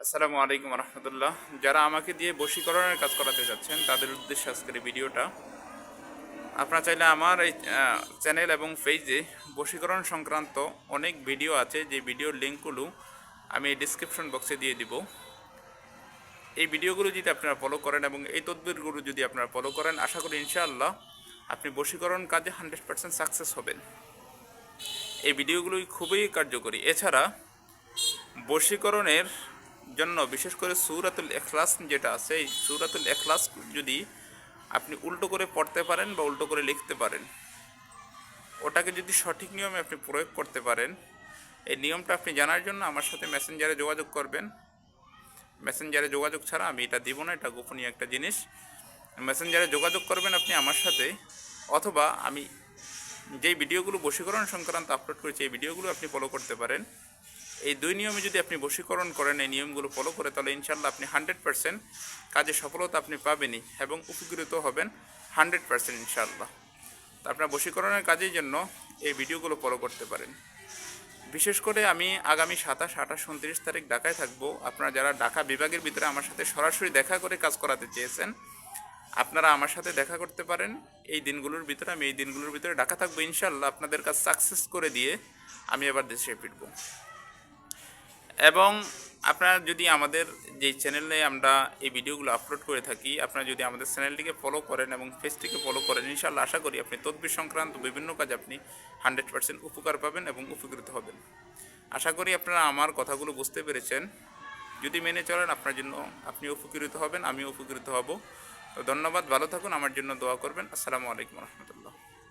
আসসালামু আলাইকুম রহমতুল্লাহ। যারা আমাকে দিয়ে বশীকরণের কাজ করাতে যাচ্ছেন, তাদের উদ্দেশ্যে আজকের ভিডিওটা। আপনারা চাইলে আমার এই চ্যানেল এবং পেজে বশীকরণ সংক্রান্ত অনেক ভিডিও আছে, যে ভিডিওর লিঙ্কগুলো আমি ডিসক্রিপশন বক্সে দিয়ে দিব। এই ভিডিওগুলো যদি আপনারা ফলো করেন এবং এই তদবিরগুলো যদি আপনারা ফলো করেন, আশা করি ইনশাআল্লাহ আপনি বশীকরণ কাজে হান্ড্রেড পার্সেন্ট সাকসেস হবেন। এই ভিডিওগুলোই খুবই কার্যকরী। এছাড়া বশীকরণের জন্য, বিশেষ করে সুরাতুল এখলাস যেটা আছে সুরাতুল এখলাস যদি আপনি উল্টো করে পড়তে পারেন বা উল্টো করে লিখতে পারেন, ওটাকে যদি সঠিক নিয়মে আপনি প্রয়োগ করতে পারেন, এই নিয়মটা আপনি জানার জন্য আমার সাথে মেসেঞ্জারে যোগাযোগ করবেন। মেসেঞ্জারে যোগাযোগ ছাড়া আমি এটা দিব না, এটা গোপনীয় একটা জিনিস। মেসেঞ্জারে যোগাযোগ করবেন আপনি আমার সাথে, অথবা আমি যেই ভিডিওগুলো বশীকরণ সংক্রান্ত আপলোড করেছি, এই ভিডিওগুলো আপনি ফলো করতে পারেন। এই দুই নিয়মে যদি আপনি বশীকরণ করেন, এই নিয়মগুলো ফলো করে, তাহলে ইনশাল্লাহ আপনি হান্ড্রেড পার্সেন্ট কাজে সফলতা আপনি পাবেনই এবং উপকৃত হবেন হান্ড্রেড পার্সেন্ট ইনশাল্লাহ তো আপনার বশীকরণের কাজের জন্য এই ভিডিওগুলো ফলো করতে পারেন। বিশেষ করে আমি আগামী সাতাশ, আঠাশ, উনত্রিশ তারিখ ঢাকায় থাকব। আপনারা যারা ঢাকা বিভাগের ভিতরে আমার সাথে সরাসরি দেখা করে কাজ করাতে চেয়েছেন, আপনারা আমার সাথে দেখা করতে পারেন। এই দিনগুলোর ভিতরে, আমি এই দিনগুলোর ভিতরে ঢাকা থাকব ইনশাল্লাহ আপনাদের কাজ সাকসেস করে দিয়ে আমি এবার দেশে ফিরবো। এবং আপনারা যদি আমাদের যে চ্যানেলে আমরা এই ভিডিওগুলো আপলোড করে থাকি, আপনারা যদি আমাদের চ্যানেলটিকে ফলো করেন এবং পেজটিকে ফলো করেন ইনশাল্লাহ আশা করি আপনি তদবির সংক্রান্ত বিভিন্ন কাজ আপনি হান্ড্রেড পার্সেন্ট উপকার পাবেন এবং উপকৃত হবেন। আশা করি আপনারা আমার কথাগুলো বুঝতে পেরেছেন। যদি মেনে চলেন, আপনার জন্য আপনি উপকৃত হবেন, আমিও উপকৃত হব। তো ধন্যবাদ, ভালো থাকুন, আমার জন্য দোয়া করবেন। আসসালামু আলাইকুম রহমতুল্লাহ।